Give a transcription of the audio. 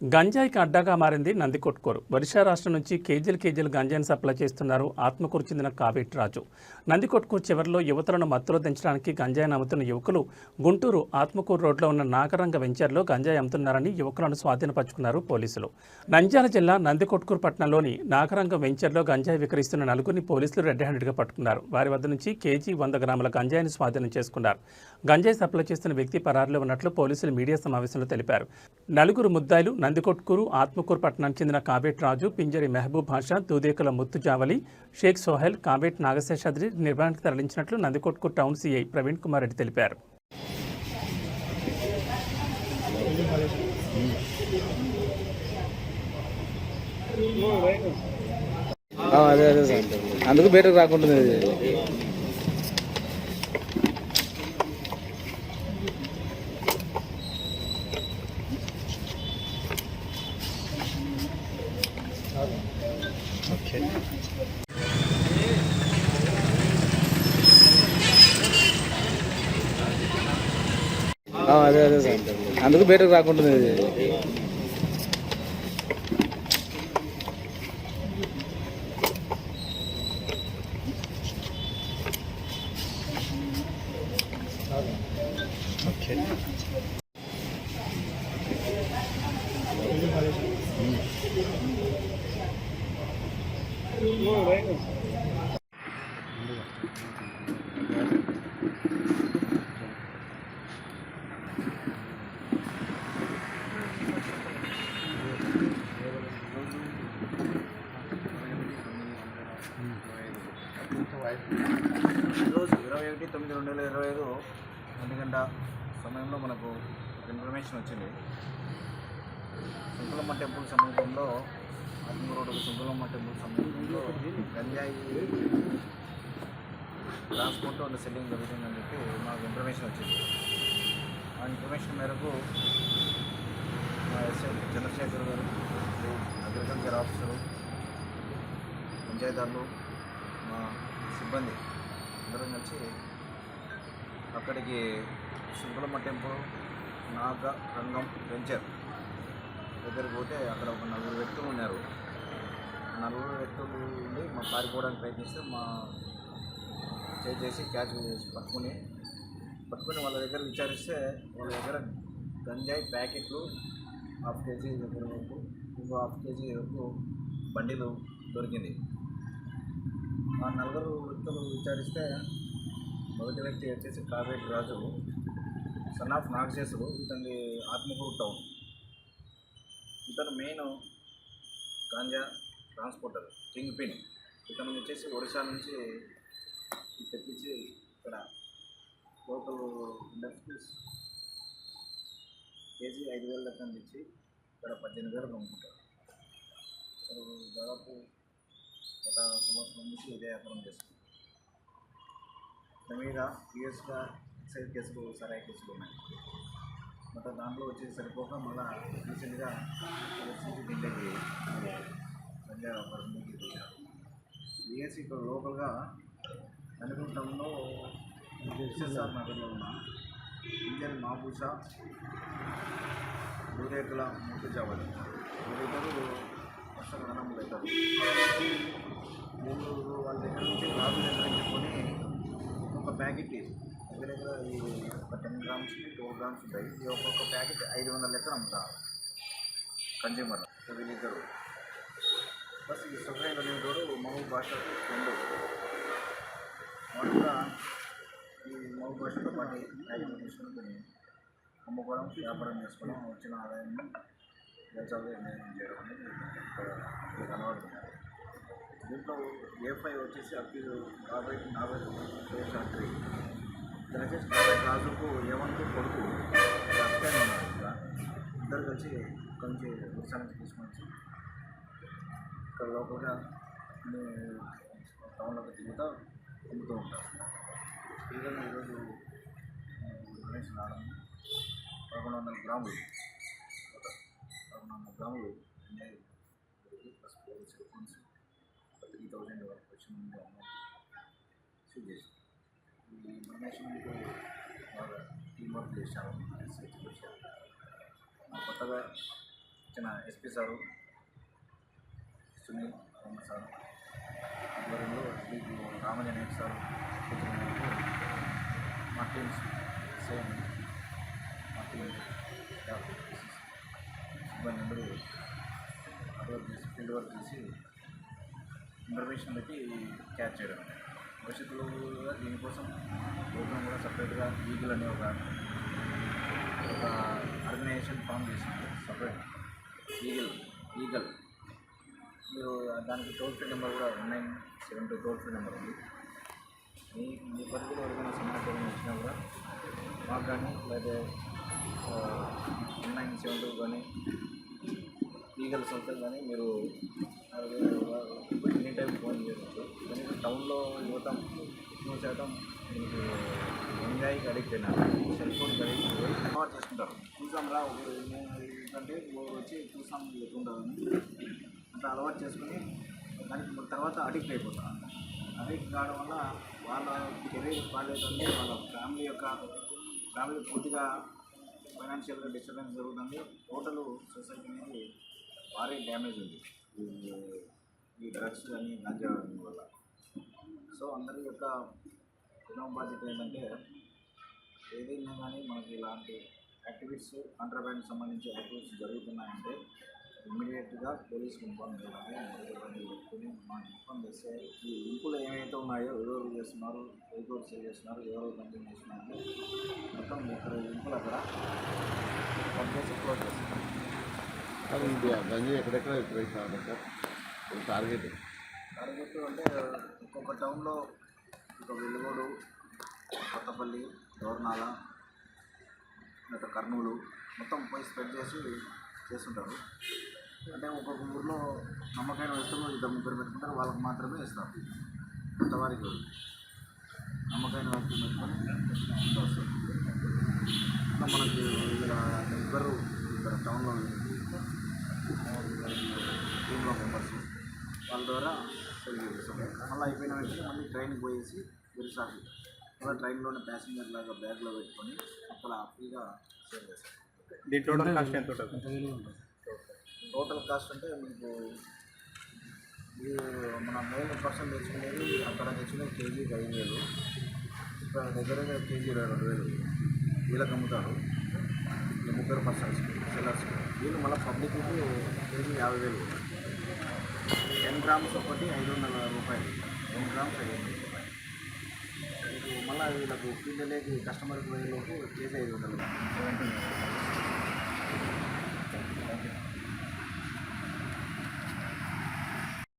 గంజాయికి అడ్డాగా మారింది నందికొట్కూరు. ఒరిషా రాష్ట్రం నుంచి కేజీలు కేజీలు గంజాయిని సప్లై చేస్తున్నారు ఆత్మకూరు చెందిన కావేటి రాజు. నందికొట్కూరు చివరిలో యువతలను మత్తులో దించడానికి గంజాయిని అమ్ముతున్న యువకులు గుంటూరు ఆత్మకూరు రోడ్లో ఉన్న నాగరంగ వెంచర్లో గంజాయి అమ్ముతున్నారని యువకులను స్వాధీనపరుచుకున్నారు పోలీసులు. నంద్యాల జిల్లా నందికొట్కూరు పట్టణంలోని నాగరంగ వెంచర్లో గంజాయి విక్రయిస్తున్న నలుగురిని పోలీసులు రెడ్ హ్యాండెడ్గా పట్టుకున్నారు. వారి వద్ద నుంచి కేజీ వంద గ్రాముల గంజాయిని స్వాధీనం చేసుకున్నారు. గంజాయి సప్లై చేస్తున్న వ్యక్తి పరారులో ఉన్నట్లు పోలీసులు మీడియా సమావేశంలో తెలిపారు. నలుగురు ముద్దాయిలు నందికొట్కూరు ఆత్మకూరు పట్టణానికి చెందిన కావేట్ రాజు పింజరి మెహబూబ్ భాషా దూదేకుల ముత్తు జావలి షేక్ సోహెల్ కావేట్ నాగశేషాద్రి నిర్వహణకు తరలించినట్లు నందికొట్కూరు టౌన్ సీఐ ప్రవీణ్ కుమార్ రెడ్డి తెలిపారు. అదే అదే సార్. అందుకు బయటకు రాకుండా అదే అదే సార్. అందుకు బయటకు రాకుండా ఇది. ఈరోజు ఇరవై ఒకటి తొమ్మిది రెండు వేల ఇరవై ఐదు ఒంటి గంట సమయంలో మనకు ఇన్ఫర్మేషన్ వచ్చింది. సుంకులమ్మ టెంపుల్ సమీపంలో ఆత్మ రోడ్డు టెంపుల్ సమీపంలో గంజాయి ట్రాన్స్పోర్ట్ ఉన్న సెల్లింగ్ జరుగుతుందని చెప్పి మాకు ఇన్ఫర్మేషన్ వచ్చింది ఆ ఇన్ఫర్మేషన్ మేరకు మా ఎస్ఐ చంద్రశేఖర్ గారు అగ్రికల్చర్ ఆఫీసరు పంచాయతీదారులు మా సిబ్బంది అందరం కలిసి అక్కడికి శుంకులమ్మ టెంపుల్ నాగ రంగం వెంచర్ దగ్గరికి పోతే అక్కడ ఒక నలుగురు ఉన్నారు. నలుగురు వ్యక్తులు ఉండి మా పారిపోవడానికి ప్రయత్నిస్తే మా చేసి క్యాచ్ చేసి పట్టుకుని పట్టుకుని వాళ్ళ దగ్గర విచారిస్తే వాళ్ళ దగ్గర గంజాయి ప్యాకెట్లు హాఫ్ కేజీ దగ్గర వరకు ఇంకో హాఫ్ కేజీ వరకు బండిలు దొరికింది. ఆ నలుగురు వ్యక్తులు విచారిస్తే మొదటి వ్యక్తి వచ్చేసి కావేటి రాజు సన్ ఆఫ్ నాగశేషుడు ఇతని ఆత్మకూరు టౌన్. ఇతను main ganja transporter kingpin. ఇతను వచ్చేసి ఒడిశా నుంచి తెప్పించి ఇక్కడ లోకల్ ఇండస్ట్రీస్ కేజీ ఐదు వేల లెక్కన తెచ్చి ఇక్కడ పద్దెనిమిది వేలకు అమ్ముకుంటారు. దాదాపు గత సంవత్సరం నుంచి ఇదే వ్యాపారం చేస్తుంది మీద పిఎస్గా ఎక్సైజ్ కేసులు సరాయి కేసులు ఉన్నాయి. మొత్తం దాంట్లో వచ్చేసి సరిపోక మళ్ళీ రీసెంట్గా వచ్చేసి దీంట్లోకి గంజా వ్యాపారం బిఎస్సి ఇక్కడ లోకల్గా అనుకుంటంలో ఎస్ఎస్ఆర్ నగర్లో ఉన్న ఇంజన్ మాబూషా దూరేకుల మూర్తి చావాలి వీరిద్దరు వర్షకాలంలో అవుతారు వీళ్ళు వాళ్ళ దగ్గర నుంచి లాభం నిర్ణయం చేసుకొని ఒక ప్యాకెట్ దగ్గర దగ్గర ఈ ఒక టెన్ గ్రామ్స్కి టూ గ్రామ్స్ ఉంటాయి. ఈ ఒక్కొక్క ప్యాకెట్ ఐదు వందల లెక్కన అమ్ముతారు. కన్జ్యూమర్ వీళ్ళిద్దరు మహబూబ్ భాషకు రెండు వాళ్ళు ఈ మూడు భాషతో పాటు ఐదు తీసుకొని అమ్ముకోవడం వ్యాపారం చేసుకోవడం వచ్చిన ఆదాయాన్ని చదువు నిర్ణయం చేయడం అనేది ఇక్కడ ఇక్కడ దీంట్లో ఏ ఫైవ్ వచ్చేసి అప్పీలు కాబట్టి నావే ఫ్యాక్టరీ ఇక్కడ దయచేసి కాబట్టి రాజుకు ఏమంటూ కొడుకు అప్పాయి ఉన్నారు ఇక్కడ. ఇద్దరు కలిసి కొంచెం విశ్రాంతి తీసుకొని ఇక్కడ లోపలగా అన్ని టౌన్లోకి తిరుగుతూ అమ్ముతూ ఉంటారు. ఈ విధంగా ఈరోజు గణేష్ రావడం పదకొండు వందల గ్రాములు. ఒక పదకొండు వందల గ్రాములు ఉన్నాయి. Plus police cell phones three thousand వరకు వచ్చిన అమౌంట్ సీజ్ చేసి ఈ డొనేషన్ మీకు బాగా టీమ్ వర్క్ చేశారు. ఎస్ఐ చేశారు కొత్తగా ఇచ్చిన SP sir Sunil Kumar sir. ఆధ్వర్యంలో మీకు సార్ సూచన మా టీమ్స్ సేమ్ మా టీం సిబ్బంది అందరూ వర్క్ చేసి ఫీల్డ్ వర్క్ చేసి ఇన్ఫర్మేషన్ పెట్టి క్యాచ్ చేయడం. భవిష్యత్తులో కూడా దీనికోసం ప్రభుత్వం కూడా సపరేట్గా ఈగల్ అనే ఒక ఒక ఆర్గనైజేషన్ ఫామ్ చేసింది. సపరేట్ ఈగల్ ఈగల్ మీరు దానికి టోల్ ఫ్రీ నెంబర్ కూడా nine seven two toll free number ఉంది. మీ మీ పరిధిలో ఎవరికైనా సమాచారం ఇచ్చినా కూడా మాకు కానీ లేదా వన్ నైన్ సెవెన్ టూ కానీ లీగల్ సంస్థలు కానీ మీరు ఎనీ టైం ఫోన్ చేయవచ్చు కానీ టౌన్లో యువత ఎక్కువ శాతం మీకు ఎంజాయ్కి అడిక్ట్ అయినారు సెల్ ఫోన్కి అడిక్ట్ అయిపోయి చేసుకుంటారు? చూసాం రా ఒక ఏంటంటే వచ్చి చూసాం ఎట్లుంటుందని. అలవాటు చేసుకుని దానికి తర్వాత అడిక్ట్ అయిపోతారు అడిక్ట్ కావడం వల్ల వాళ్ళ కెరీర్ బాగాలేదంటే వాళ్ళ ఫ్యామిలీ యొక్క ఫ్యామిలీ పూర్తిగా ఫైనాన్షియల్గా డిస్టర్బెన్స్ జరుగుతుంది. టోటల్ సొసైటీ అనేది భారీ డ్యామేజ్ ఉంది. ఈ- డ్రగ్స్ కానీ గంజా వల్ల. సో అందరి యొక్క కుటుంబ బాధ్యత ఏంటంటే ఏదైనా కానీ మనకి ఇలాంటి యాక్టివిటీస్ కాంట్రాబ్యాండ్ సంబంధించి యాక్టివిటీస్ జరుగుతున్నాయంటే ఇమ్మీడియట్గా పోలీస్కి ఇన్ఫార్మ్ చేయాలి పెట్టుకుని మనం ఇన్ఫార్మ్ చేస్తే ఈ లింకులు ఏమైతే ఉన్నాయో ఎవరెవరు చేస్తున్నారు ఎవరెవరు సేల్ చేస్తున్నారు ఎవరెవరు కంటిన్యూ చేస్తున్నారు మొత్తం ఇక్కడ లింకులు అక్కడ చేసి క్లోజ్ ఇది గంజి ఎక్కడెక్కడ విక్రయిస్తున్నారు సార్ టార్గెట్. టార్గెట్ అంటే ఒక్కొక్క టౌన్లో ఒక వెలుగోడు కొత్తపల్లి దోర్నాల కర్నూలు మొత్తం పోయి స్ప్రెడ్ చేసి చేస్తుంటారు. అంటే ఒక్కొక్క ఊర్లో నమ్మకమైన వస్తువులు ఇద్దరు ముగ్గురు పెట్టుకుంటారు. వాళ్ళకి మాత్రమే ఇస్తారు. కొత్తవారికి నమ్మకమైన వస్తువులు పెట్టుకొని మనకి ఇక్కడ ఇద్దరు ఇక్కడ టౌన్లో టీంలో మెంబర్స్ వాళ్ళ ద్వారా సెల్ చేస్తాం మళ్ళీ అయిపోయిన వెంటనే మళ్ళీ ట్రైన్కి పోయేసి విరిసాకి మళ్ళీ ట్రైన్లోనే ప్యాసింజర్ లాగా బ్యాగ్లో పెట్టుకొని అక్కడ ఫ్రీగా సేల్ చేస్తాం కాస్ట్ ఎంత ఉంటుంది? టోటల్ కాస్ట్ అంటే మీకు మన మెయిన్ పర్సన్ తెచ్చుకునేది అక్కడ తెచ్చుకునే కేజీకి ఐదు వేలు ఇక్కడ దగ్గర కేజీ ఇరవై రెండు వేలు వీళ్ళకి అమ్ముతారు. ఈ ముగ్గురు పర్సన్స్ సెల్లర్స్ వీళ్ళు మళ్ళీ పబ్లిక్కి కేజీ యాభై వేలు. టెన్ గ్రామ్స్ ఒకటి ఐదు వందల రూపాయలు. టెన్ గ్రామ్స్ ఐదు వందల రూపాయలు. మళ్ళీ వీళ్ళకు పిల్లలకి కస్టమర్కి పోయేలోపు కేజీ ఐదు వందలు. సెవెంటీ